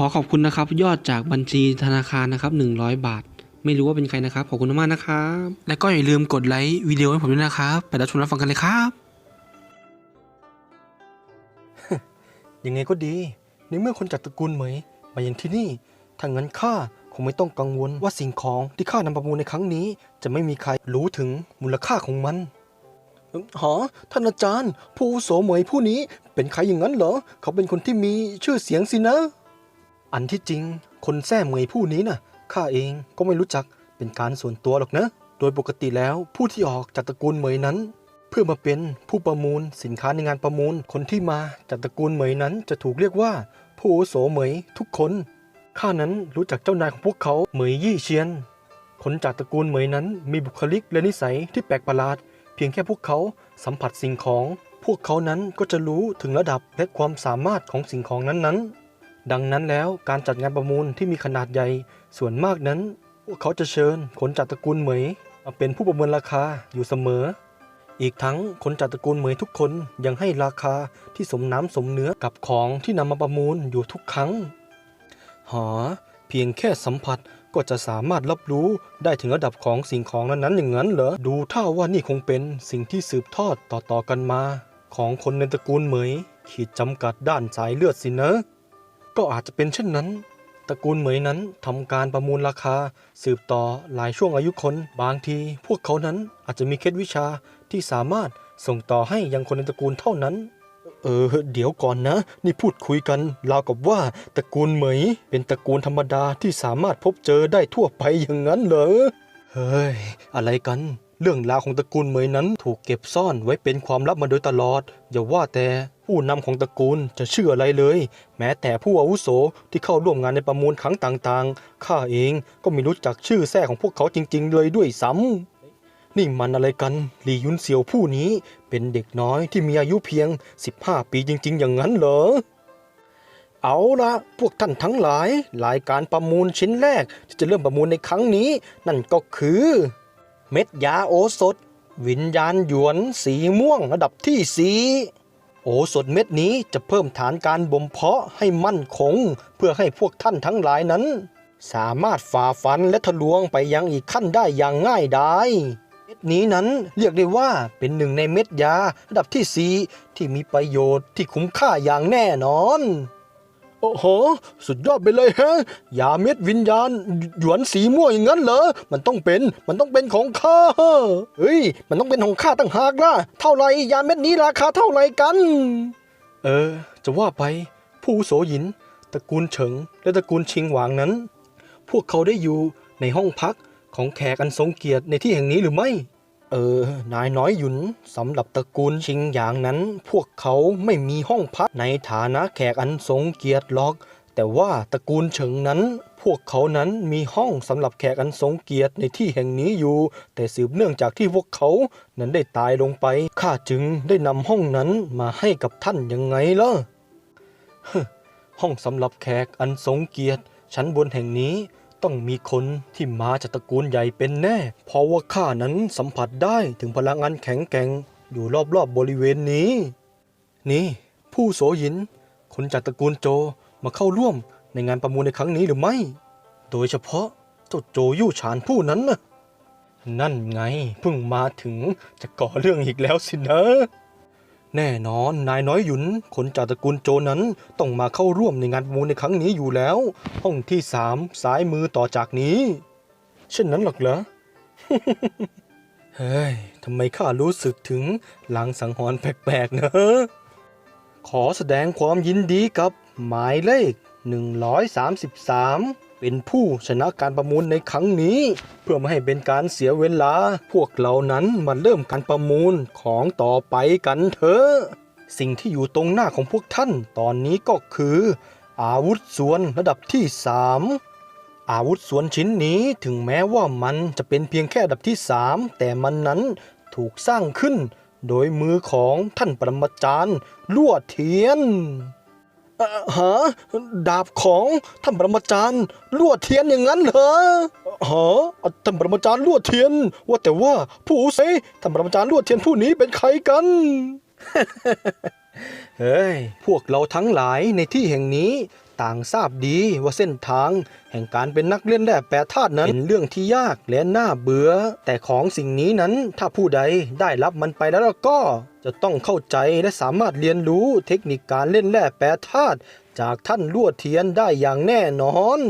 ขอขอบคุณนะครับ ยอดจากบัญชีธนาคารนะครับ 100 บาท ไม่รู้ว่าเป็นใครนะครับ ขอบคุณมากนะครับ และก็อย่าลืมกดไลค์วิดีโอให้ผมด้วยนะครับ ไปรับชมรับฟังกันเลยครับ ยังไงก็ดี ในเมื่อคนจากตระกูลเหมยมาอย่างที่นี่ถ้างั้นข้าคงไม่ต้องกังวลว่าสิ่งของที่ข้านำประมูลในครั้งนี้ จะไม่มีใครรู้ถึงมูลค่าของมันเอิ่มหอท่านอาจารย์ ผู้อาวุโสเหมยผู้นี้เป็นใครอย่างนั้นเหรอ เขาเป็นคนที่มีชื่อเสียงสินะ อันที่จริง คนแท้เหมยผู้นี้น่ะข้าเองก็ไม่รู้จักเป็นการส่วนตัวหรอกนะ โดยปกติแล้วผู้ที่ออกจากตระกูลเหมยนั้น เพื่อมาเป็นผู้ประมูลสินค้าในงานประมูล คนที่มาจากตระกูลเหมยนั้นจะถูกเรียกว่า ผู้โสเหมยทุกคนข้านั้นรู้จักเจ้านายของพวกเขาเหมยยี่เชียน คนจากตระกูลเหมยนั้นมีบุคลิกและนิสัยที่แปลกประหลาด เพียงแค่พวกเขาสัมผัสสิ่งของ พวกเขานั้นก็จะรู้ถึงระดับและความสามารถของสิ่งของนั้นๆ ดังนั้นแล้วการจัดงานประมูลที่มีขนาดใหญ่ ส่วนมากนั้น พวกเขาจะเชิญคนจากตระกูลเหมยมาเป็นผู้ประเมินราคาอยู่เสมอ อีกทั้งคนจากตระกูลเหมยทุกคนยังให้ราคาที่สมน้ำสมเนื้อกับของที่นำมาประมูลอยู่ทุกครั้ง หอ เพียงแค่สัมผัสก็จะสามารถรับรู้ได้ถึงระดับของสิ่งของนั้นๆอย่างนั้นเหรอ ดูท่าว่านี่คงเป็นสิ่งที่สืบทอดต่อๆกันมา ของคนในตระกูลเหมยขีดจำกัดด้านสายเลือดสินะ ก็อาจจะเป็นเช่นนั้น ตระกูลเหมยนั้นทำการประมูลราคา สืบต่อหลายช่วงอายุคนบางที พวกเขานั้นอาจจะมีเคล็ดวิชาที่สามารถส่งต่อให้ยังคนในตระกูลเท่านั้น เออ เดี๋ยวก่อนนะ นี่พูดคุยกันราวกับว่าตระกูลเหมย เป็นตระกูลธรรมดาที่สามารถพบเจอได้ทั่วไปอย่างนั้นเหรอ เฮ้ย อะไรกัน เรื่องราวของตระกูลเหมยนั้นถูกเก็บซ่อนไว้เป็นความลับมาโดยตลอด อย่าว่าแต่ผู้นำของตระกูลจะเชื่ออะไรเลย แม้แต่ผู้อาวุโสที่เข้าร่วมงานในประมูลครั้งต่างๆข้าเองก็ไม่รู้จักชื่อแท้ของพวกเขาจริง ๆ เลยด้วยซ้ำนี่มันอะไรกันหลี่ยุนเซียวผู้นี้เป็นเด็กน้อยที่มีอายุเพียง 15 ปีจริง ๆ อย่างนั้นเหรอเอาละพวกท่านทั้งหลายรายการประมูลชิ้นแรกที่จะเริ่มประมูลในครั้งนี้ นั่นก็คือ เม็ดยาโอสถ วิญญาณหยวนสีม่วงระดับที่สีโอสถเม็ดนี้จะเพิ่มฐานการบ่มเพาะให้มั่นคง เพื่อให้พวกท่านทั้งหลายนั้น สามารถฝ่าฟันและทะลวงไปยังอีกขั้นได้อย่างง่ายดายเม็ดนี้นั้นเรียกได้ว่าเป็นหนึ่งในเม็ดยาระดับที่สีที่มีประโยชน์ที่คุ้มค่าอย่างแน่นอน อ้โห สุดยอดไปเลยฮะยาเม็ดวิญญาณ หยวนสีม่วงอย่างนั้นเหรอ มันต้องเป็น มันต้องเป็นของข้า เฮ้ย มันต้องเป็นของข้าตั้งหากล่ะ เท่าไหรยาเม็ดนี้ราคาเท่าไหรกัน เออ จะว่าไป ผู้โสหยิน ตระกูลเฉิง และตระกูลชิงหวางนั้น พวกเขาได้อยู่ในห้องพักของแขกอันทรงเกียรติในที่แห่งนี้หรือไม่ ออนายน้อยหยุนสำหรับตระกูลชิงหยางนั้น พวกเขาไม่มีห้องพักในฐานะแขกอันทรงเกียรติหรอก แต่ว่าตระกูลเฉิงนั้น พวกเขานั้นมีห้องสำหรับแขกอันทรงเกียรติในที่แห่งนี้อยู่ แต่สืบเนื่องจากที่พวกเขานั้นได้ตายลงไปข้าจึงได้นำห้องนั้นมาให้กับท่านยังไงล่ะห้องสำหรับแขกอันทรงเกียรติชั้นบนแห่งนี้ ต้องมีคนที่มาจากตระกูลใหญ่เป็นแน่ เพราะว่าข้านั้นสัมผัสได้ถึงพลังงานแข็งแกร่งอยู่รอบๆบบริเวณนี้ นี่ ผู้โสหยิน คนจากตระกูลโจมาเข้าร่วมในงานประมูลในครั้งนี้หรือไม่ โดยเฉพาะเจ้าโจยู่ฉานผู้นั้นนะนั่นไงเพิ่งมาถึงจะก่อเรื่องอีกแล้วสินะ แน่นอนนายน้อยหยุนคนจากตระกูลโจนั้นต้องมาเข้าร่วมในงานประมูลในครั้งนี้อยู่แล้ว ห้องที่สามซ้ายมือต่อจากนี้ เช่นนั้นหรอกเหรอ เฮ้ยทำไมข้ารู้สึกถึงหลางสังหรณ์แปลกๆนะ ขอแสดงความยินดีกับหมายเลข 133 เป็นผู้ชนะการประมูลในครั้งนี้ เพื่อไม่ให้เป็นการเสียเวลา พวกเรานั้นมาเริ่มการประมูลของต่อไปกันเถอะสิ่งที่อยู่ตรงหน้าของพวกท่านตอนนี้ก็คือ อาวุธส่วนระดับที่ 3 อาวุธส่วนชิ้นนี้ถึงแม้ว่ามันจะเป็นเพียงแค่ระดับที่ 3 แต่มันนั้นถูกสร้างขึ้น โดยมือของท่านปรมาจารย์ลั่วเทียน เอ่อฮะดาบของท่านปรมาจารย์ลั่วเทียนอย่างนั้นเหรอฮะท่านปรมาจารย์ลั่วเทียน ว่าแต่ว่าผู้เสท่านปรมาจารย์ลั่วเทียนผู้นี้เป็นใครกัน เฮ้ย พวกเราทั้งหลายในที่แห่งนี้ ต่างทราบดีว่าเส้นทาง แห่งการเป็นนักเล่นแร่แปรธาตุนั้นเป็นเรื่องที่ยากและน่าเบื่อ แต่ของสิ่งนี้นั้นถ้าผู้ใดได้รับมันไปแล้วก็จะต้องเข้าใจและสามารถเรียนรู้เทคนิคการเล่นแร่แปรธาตุจากท่านลวดเทียนได้อย่างแน่นอน